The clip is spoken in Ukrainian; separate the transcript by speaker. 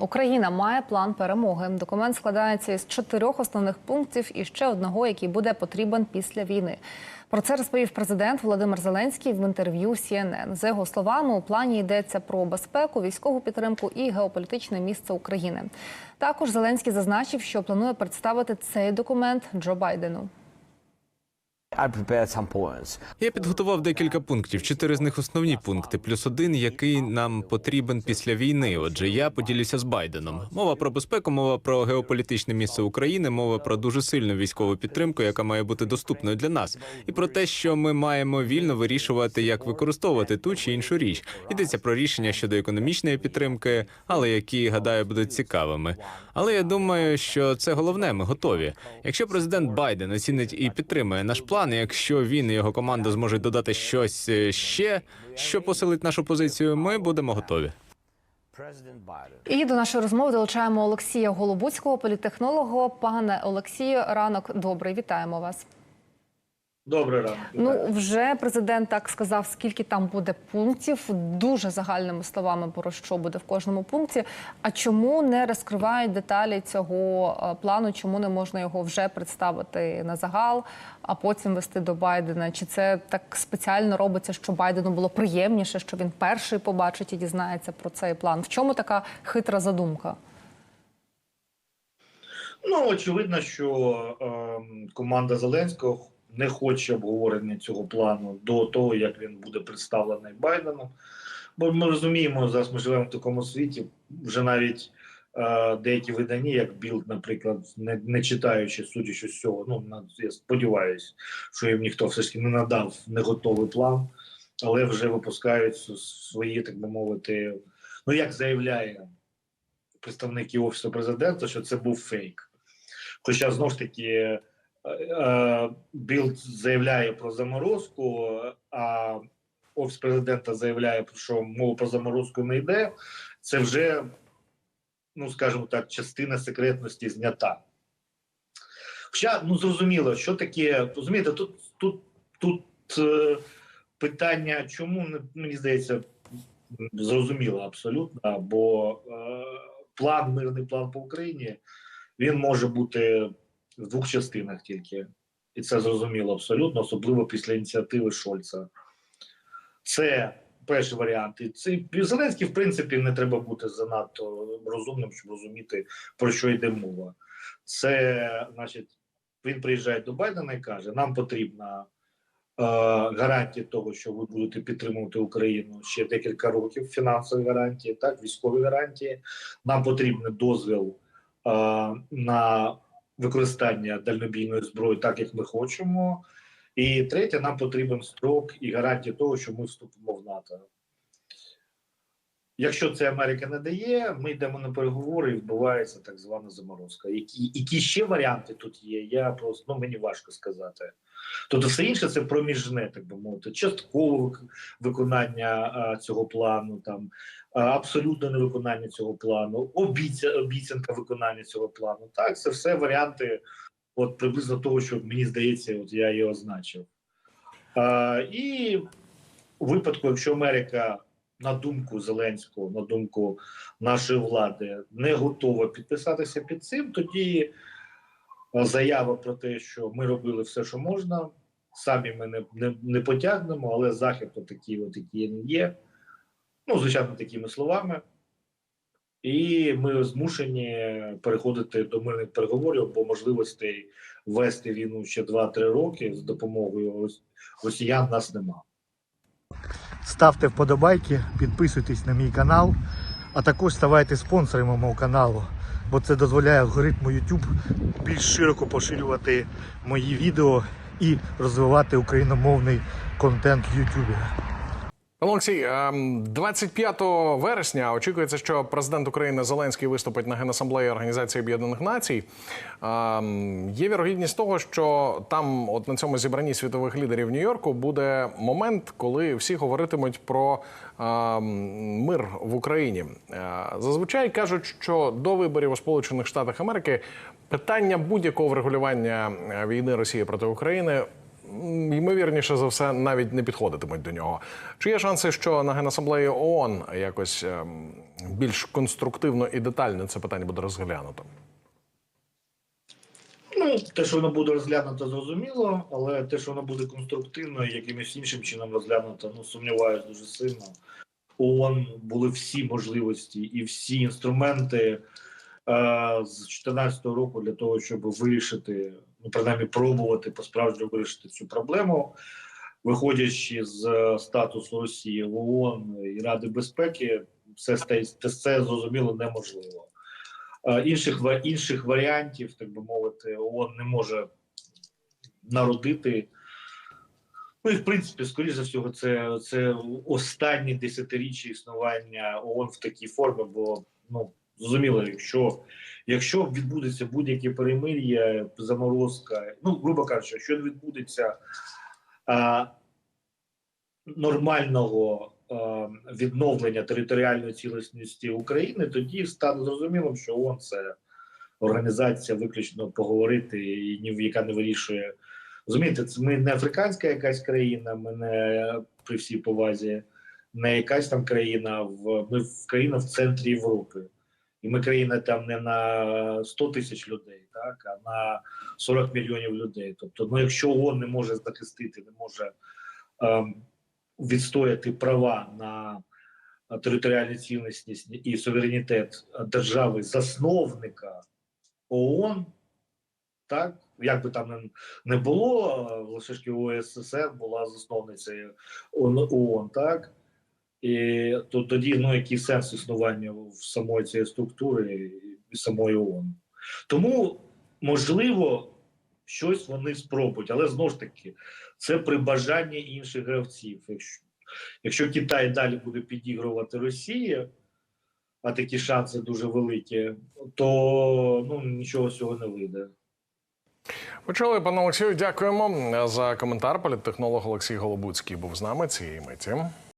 Speaker 1: Україна має план перемоги. Документ складається із чотирьох основних пунктів і ще одного, який буде потрібен після війни. Про це розповів президент Володимир Зеленський в інтерв'ю CNN. За його словами, у плані йдеться про безпеку, військову підтримку і геополітичне місце України. Також Зеленський зазначив, що планує представити цей документ Джо Байдену.
Speaker 2: Я підготував декілька пунктів. Чотири з них основні пункти, плюс один, який нам потрібен після війни. Отже, я поділюся з Байденом. Мова про безпеку, мова про геополітичне місце України, мова про дуже сильну військову підтримку, яка має бути доступною для нас, і про те, що ми маємо вільно вирішувати, як використовувати ту чи іншу річ. Йдеться про рішення щодо економічної підтримки, але які гадаю будуть цікавими. Але я думаю, що це головне. Ми готові. Якщо президент Байден оцінить і підтримує наш план, якщо він і його команда зможуть додати щось е, ще, що посилить нашу позицію, ми будемо готові.
Speaker 1: І до нашої розмови долучаємо Олексія Голубуцького, політехнолога. Пане Олексію, ранок добрий. Вітаємо вас.
Speaker 3: Добрий ранок.
Speaker 1: Ну вже президент так сказав, скільки там буде пунктів. Дуже загальними словами про що буде в кожному пункті. А чому не розкривають деталі цього е, плану? Чому не можна його вже представити на загал, а потім вести до Байдена? Чи це так спеціально робиться, що Байдену було приємніше, що він перший побачить і дізнається про цей план? В чому така хитра задумка?
Speaker 3: Ну очевидно, що ем, команда Зеленського не хоче обговорення цього плану до того, як він буде представлений Байденом. Бо ми розуміємо, зараз ми живемо в такому світі, вже навіть е, деякі видання, як Білд, наприклад, не, не читаючи, судячи з цього, ну я сподіваюся, що їм ніхто все ж таки не надав неготовий план, але вже випускають свої, так би мовити, ну як заявляє представники офісу президента, що це був фейк. Хоча знов ж таки Білд заявляє про заморозку, а офіс президента заявляє, що мова про заморозку не йде. Це вже, ну скажімо так, частина секретності знята. Хоча ну зрозуміло, що таке, розумієте, тут тут, тут е, питання, чому мені здається, зрозуміло абсолютно, бо е, план, мирний план по Україні, він може бути в двох частинах тільки, і це зрозуміло абсолютно, особливо після ініціативи Шольца. Це перший варіант. І цей Зеленський, в принципі, не треба бути занадто розумним, щоб розуміти, про що йде мова. Це, значить, він приїжджає до Байдена і каже: нам потрібна е, гарантія того, що ви будете підтримувати Україну ще декілька років, фінансові гарантії, так, військові гарантії. Нам потрібен дозвіл е, на використання дальнобійної зброї, так як ми хочемо. І третє, нам потрібен строк і гарантія того, що ми вступимо в НАТО. Якщо це Америка не дає, ми йдемо на переговори і відбувається так звана заморозка. Які, які ще варіанти тут є? Я просто ну мені важко сказати. Тобто, все інше це проміжне, так би мовити, часткове виконання а, цього плану, там а, абсолютне невиконання цього плану, обіця, обіцянка виконання цього плану. Так, це все варіанти, от приблизно того, що мені здається, от я її означив. А, і у випадку, якщо Америка, на думку Зеленського, на думку нашої влади, не готова підписатися під цим, тоді е, заява про те, що ми робили все, що можна, самі ми не, не, не потягнемо, але захід такий, от, який є. Ну, звичайно, такими словами. І ми змушені переходити до мирних переговорів, бо можливостей вести війну ще 2-3 роки з допомогою росіян нас нема.
Speaker 4: Ставте вподобайки, підписуйтесь на мій канал, а також ставайте спонсорами мого каналу, бо це дозволяє алгоритму YouTube більш широко поширювати мої відео і розвивати україномовний контент в YouTube.
Speaker 5: Олексій, ем, 25 вересня очікується, що президент України Зеленський виступить на генасамблеї Організації Об'єднаних Націй. Ем, Є вірогідність того, що там, от на цьому зібранні світових лідерів Нью-Йорку, буде момент, коли всі говоритимуть про ем, мир в Україні. Е, Зазвичай кажуть, що до виборів у Сполучених Штатах Америки питання будь-якого врегулювання е, війни Росії проти України ймовірніше за все навіть не підходитимуть до нього. Чи є шанси, що на генасамблеї ООН якось ем, більш конструктивно і детально це питання буде розглянуто?
Speaker 3: Ну, те, що воно буде розглянуто, зрозуміло, але те, що воно буде конструктивно і якимось іншим чином розглянуто, ну сумніваюся дуже сильно. ООН були всі можливості і всі інструменти е, з 2014 року для того, щоб вирішити, ну принаймні пробувати по-справжньому вирішити цю проблему, виходячи з е, статусу Росії в ООН і Ради безпеки, все це зрозуміло неможливо. Е, інших інших варіантів, так би мовити, ООН не може народити. Ну і в принципі, скоріш за всього, це, це останні десятиріччя існування ООН в такій формі, бо ну зрозуміло, якщо, якщо відбудеться будь-яке перемир'я, заморозка, ну грубо кажучи, якщо відбудеться а, нормального а, відновлення територіальної цілісності України, тоді стане зрозумілим, що ООН це організація виключно поговорити, і ні яка не вирішує. Розумієте, це ми не африканська якась країна, ми не при всій повазі, не якась там країна, в ми в країна в центрі Європи. І ми країна там не на 100 тисяч людей, так, а на 40 мільйонів людей. Тобто, ну якщо ООН не може захистити, не може ем, відстояти права на територіальну цілісність і суверенітет держави засновника ООН, так як би там не, було, е, лише ж ОССР була засновницею ООН, так і то тоді ну який сенс існування в самої цієї структури і самої ООН. Тому можливо щось вони спробують, але знову ж таки це при бажанні інших гравців. Якщо, якщо Китай далі буде підігрувати Росії, а такі шанси дуже великі, то ну нічого цього не вийде.
Speaker 5: Почали, пане Олексію, дякуємо за коментар. Політтехнолог Олексій Голобуцький був з нами цієї миті.